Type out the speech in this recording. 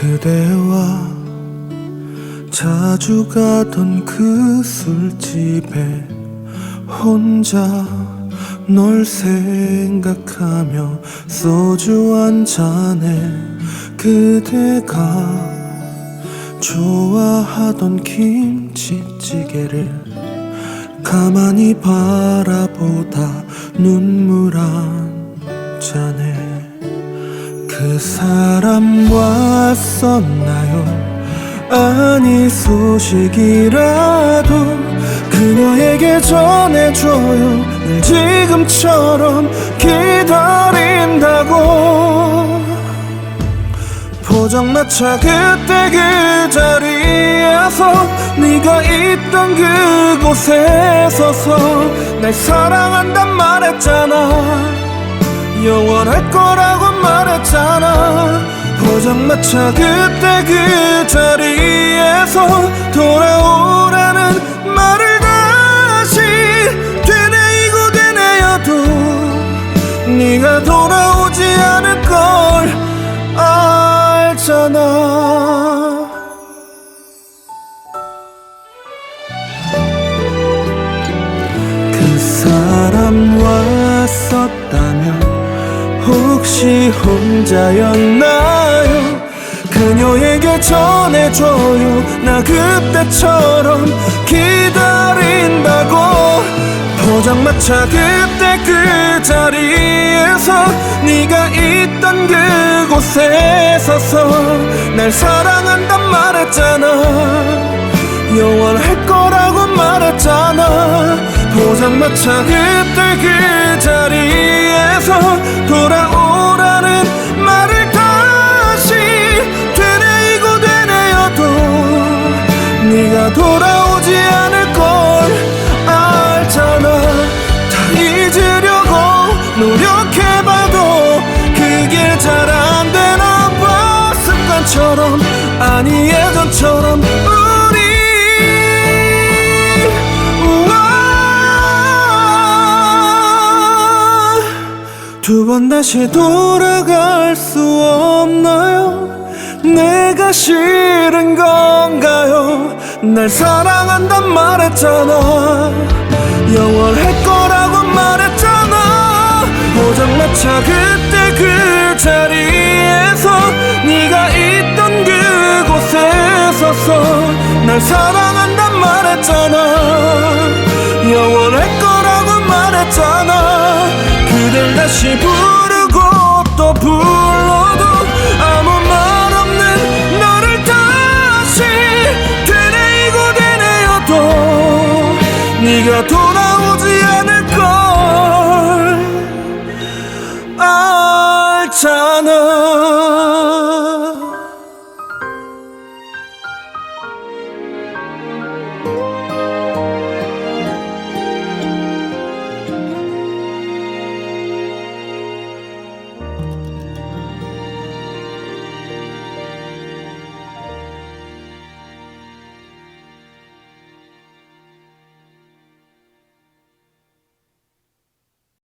그대와 자주 가던 그 술집에 혼자 널 생각하며 소주 한 잔에 그대가 좋아하던 김치찌개를 가만히 바라보다 눈물 한 잔에 그 사람 왔었나요? 아니 소식이라도 그녀에게 전해줘요. 늘 지금처럼 기다린다고. 포장마차 그때 그 자리에서 네가 있던 그곳에 서서 날 사랑한단 말했잖아. 영원할 거라고 말했잖아 포장마차 그때 그 자리에서 돌아오라는 말을 다시 되뇌이고 되뇌어도 네가 돌아오지 않을 혹시 혼자였나요? 그녀에게 전해줘요. 나 그때처럼 기다린다고. 포장마차 그때 그 자리에서 네가 있던 그곳에 서서 날 사랑한단 말했잖아. 영원할 거라고 말했잖아. 포장마차 그때 그 자리에 습관처럼 아니 예전처럼 우리 두 번 다시 돌아갈 수 없나요? 내가 싫은 건가요? 날 사랑한단 말했잖아 영원할 거라고 말했잖아 포장마차 그 날 사랑한단 말했잖아. 영원할 거라고 말했잖아. 그댈 다시 부르고 또 불러도 아무 말 없는 너를 다시 되뇌이고 되뇌어도 네가 돌아오지 않을 걸 알잖아